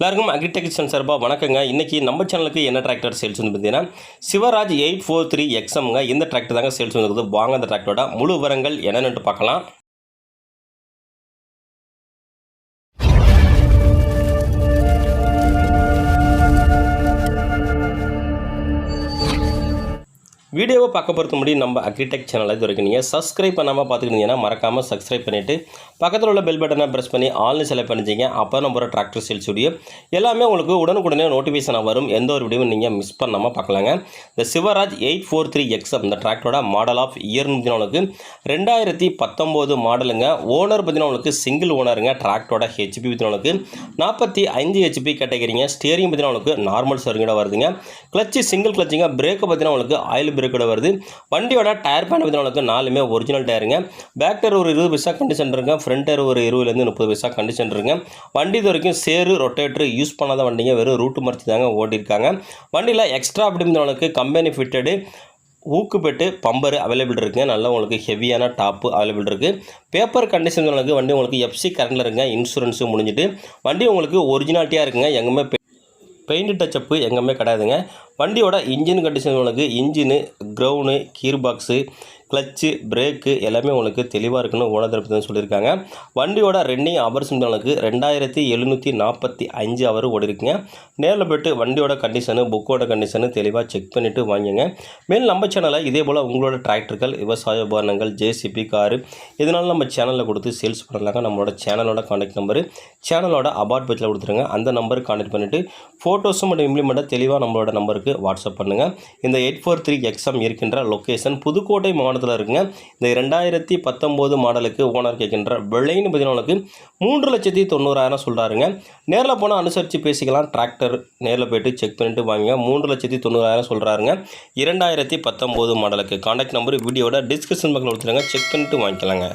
எல்லாருக்கும் அக்ரிடெக்ஷன் சார்பாக வணக்கங்க. இன்றைக்கி நம்ம சேனலுக்கு என்ன டிராக்டர் சேல்ஸ் வந்து பார்த்தீங்கன்னா சிவராஜ் எயிட் ஃபோர் த்ரீ எக்ஸம்ங்க இந்த டிராக்டர் தாங்க சேல்ஸ் வந்துருக்குது வாங்க அந்த டிராக்டரோட முழு விவரங்கள் என்னென்னு பார்க்கலாம். வீடியோவை பார்க்க பொறுத்த முடியும் நம்ம அக்ரிடெக் சேனலை இது வரைக்கும் நீங்கள் சப்ஸ்கிரைப் பண்ணாமல் பார்த்துக்கிட்டீங்கன்னா மறக்காமல் சப்ஸ்கிரைப் பண்ணிவிட்டு பக்கத்தில் உள்ள பெல் பட்டனை ப்ரெஸ் பண்ணி ஆல்னு செலக்ட் பண்ணிச்சிங்க அப்போ நம்ம டிராக்டர் சேல்ஸ் வீடியோ எல்லாமே உங்களுக்கு உடனுக்குடனே நோட்டிஃபிகேஷனாக வரும். எந்த ஒரு வீடியோவும் நீங்கள் மிஸ் பண்ணாமல் பார்க்கலாங்க. இந்த Swaraj eight four three XM இந்த டிராக்டரோட மாடல் ஆஃப் இயர் உங்களுக்கு ரெண்டாயிரத்தி பத்தொம்போது மாடலுங்க ஓனர் பார்த்தீங்கன்னா உங்களுக்கு சிங்கிள் ஓனருங்க டிராக்டரோட ஹெச்பி பார்த்தீங்கன்னா நாற்பத்தி ஐந்து ஹெச்பி கேட்டகிரிங்க. ஸ்டியரிங் பார்த்தீங்கன்னா உங்களுக்கு நார்மல் சர்வீட வருதுங்க. கிளச்சு சிங்கிள் கிளச்சிங்க பிரேக்கை பார்த்தீங்கன்னா உங்களுக்கு ஆயில் பிரேக்கோட வருது. வண்டியோட டயர் பேன் பார்த்தீங்கன்னா நாலுமே ஒரிஜினல் டயருங்க. பேக் டயர் ஒரு இருபது பைசா கண்டிஷன் இருங்க ஃப்ரண்ட் டயர் ஒரு இருபதுலேருந்து முப்பது பைசா கண்டிஷன் இருங்க வண்டி இது வரைக்கும் சேரு ரொட்டேட்டர் யூஸ் பண்ணாத வண்டிங்க. வெறும் ரூட்டு மறைச்சி தாங்க ஓட்டியிருக்காங்க. வண்டியில் எக்ஸ்ட்ரா அப்படி கம்பெனி ஃபிட்டடு ஊக்குப்பெட்டு பம்பர் அவைலபிள் இருக்குங்க. நல்லா உங்களுக்கு ஹெவியான டாப்பு அவைலபிள் இருக்குது பேப்பர் கண்டிஷன் உங்களுக்கு வண்டி உங்களுக்கு எஃப்சி கரண்டில் இருங்க இன்சூரன்ஸும் முடிஞ்சிட்டு. வண்டி உங்களுக்கு ஒரிஜினாலிட்டியாக இருக்குங்க. எங்கேயுமே பெயிண்ட் டச்சப்பு எங்கேயுமே கிடையாதுங்க. வண்டியோட இன்ஜின் கண்டிஷன் உங்களுக்கு engine crown gear box clutch brake எல்லாமே உங்களுக்கு தெளிவாக இருக்குன்னு ஓனர் தரப்பு தான் சொல்லியிருக்காங்க. வண்டியோட ரன்னிங் ஹவர்ஸ் உங்களுக்கு ரெண்டாயிரத்தி எழுநூற்றி நாற்பத்தி அஞ்சு அவர் ஓடி இருக்குங்க நேரில் போய்ட்டு வண்டியோட கண்டிஷனு புக்கோட கண்டிஷனு தெளிவாக செக் பண்ணிவிட்டு வாங்குங்க. மேலும் நம்ம சேனலை இதே போல் உங்களோட டிராக்டர்கள் விவசாய உபகரணங்கள் ஜேசிபி காரு இதனால் நம்ம சேனலில் கொடுத்து சேல்ஸ் பண்ணலாங்க. நம்மளோட சேனலோட கான்டாக்ட் நம்பரு சேனலோட அபார்ட் பேஜில் கொடுத்துருங்க. அந்த நம்பருக்கு கான்டாக்ட் பண்ணிவிட்டு ஃபோட்டோஸும் மற்றும் இம்ப்ளிமெண்ட்டை தெளிவாக நம்மளோட நம்பருக்கு வாட்ஸ்அப் பண்ணுங்கள் இந்த எயிட் ஃபோர் த்ரீ எக்ஸாம் இருக்கின்ற லொக்கேஷன் புதுக்கோட்டை மாவட்டத்தில் இருக்குங்க. இந்த ரெண்டாயிரத்தி பத்தொம்போது மாடலுக்கு ஓனர் கேட்கின்ற விலைன்னு பார்த்தீங்கன்னா மூன்று லட்சத்தி தொண்ணூறாயிரம் சொல்கிறாருங்க நேரில் போனால் அனுசரித்து பேசிக்கலாம். டிராக்டர் நேரில் போய்ட்டு செக் பண்ணிட்டு வாங்க மூன்று லட்சத்தி தொண்ணூறாயிரம் சொல்கிறாருங்க இரண்டாயிரத்தி பத்தொம்போது மாடலுக்கு கான்டாக்ட் நம்பர் வீடியோட டிஸ்கிரிப்ஷன் பக்கத்தில் கொடுத்துருங்க. செக் பண்ணிட்டு வாங்கிக்கலாங்க.